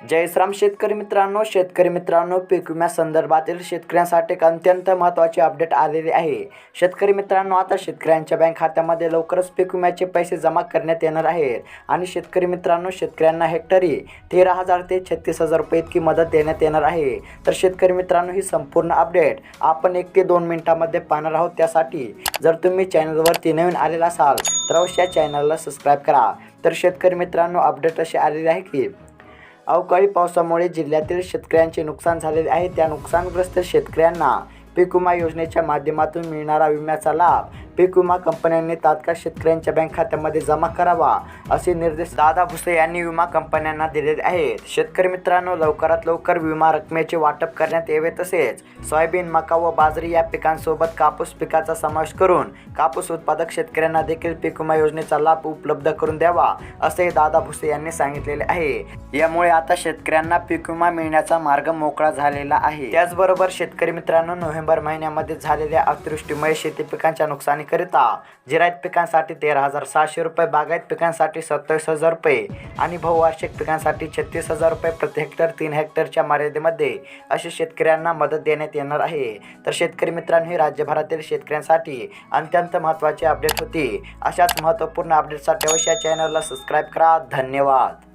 जयश्राम शेतकरी मित्रांनो शेतकरी मित्रांनो पीक विम्या संदर्भातील शेतकऱ्यांसाठी एक अत्यंत महत्त्वाची अपडेट आलेली आहे. शेतकरी मित्रांनो आता शेतकऱ्यांच्या बँक खात्यामध्ये लवकरच पीक विम्याचे पैसे जमा करण्यात येणार आहेत. आणि शेतकरी मित्रांनो शेतकऱ्यांना हेक्टरी तेरा हजार ते छत्तीस हजार रुपये इतकी मदत देण्यात येणार आहे. तर शेतकरी मित्रांनो ही संपूर्ण अपडेट आपण एक ते दोन मिनिटामध्ये पाहणार आहोत. त्यासाठी जर तुम्ही चॅनलवरती नवीन आलेला असाल तर अवश्य या चॅनलला सबस्क्राईब करा. तर शेतकरी मित्रांनो अपडेट अशी आलेली आहे की अवकाळी पावसामुळे जिल्ह्यातील शेतकऱ्यांचे नुकसान झालेले आहे. त्या नुकसानग्रस्त शेतकऱ्यांना पीक विमा योजनेच्या माध्यमातून मिळणारा विम्याचा लाभ पीक विमा कंपन्यांनी तात्काळ शेतकऱ्यांच्या बँक खात्यामध्ये जमा करावा असे निर्देश दादा भुसे यांनी विमा कंपन्यांना दिलेले आहेत. शेतकरी मित्रांनो लवकरात लवकर विमा रकमेचे वाटप करण्यात यावे तसेच सोयाबीन मका व बाजरी या पिकांसोबत कापूस पिकाचा समावेश करून कापूस उत्पादक शेतकऱ्यांना देखील पीक विमा योजनेचा लाभ उपलब्ध करून द्यावा असे दादा भुसे यांनी सांगितलेले आहे. यामुळे आता शेतकऱ्यांना पीक विमा मिळण्याचा मार्ग मोकळा झालेला आहे. त्याचबरोबर शेतकरी मित्रांनो नोव्हेंबर महिन्यामध्ये झालेल्या अतिवृष्टीमुळे शेती पिकांच्या नुकसानीकरिता जिरायत पिकांसाठी तेरा हजार सहाशे रुपये बागायत पिकांसाठी सत्तावीस हजार रुपये आणि बहुवार्षिक पिकांसाठी छत्तीस हजार रुपये प्रति हेक्टर तीन हेक्टरच्या मर्यादेमध्ये अशी शेतकऱ्यांना मदत देण्यात येणार आहे. तर शेतकरी मित्रांनो ही राज्यभरातील शेतकऱ्यांसाठी अत्यंत महत्त्वाची अपडेट होती. अशाच महत्त्वपूर्ण अपडेटसाठी अवश्य चॅनलला सबस्क्राईब करा. धन्यवाद.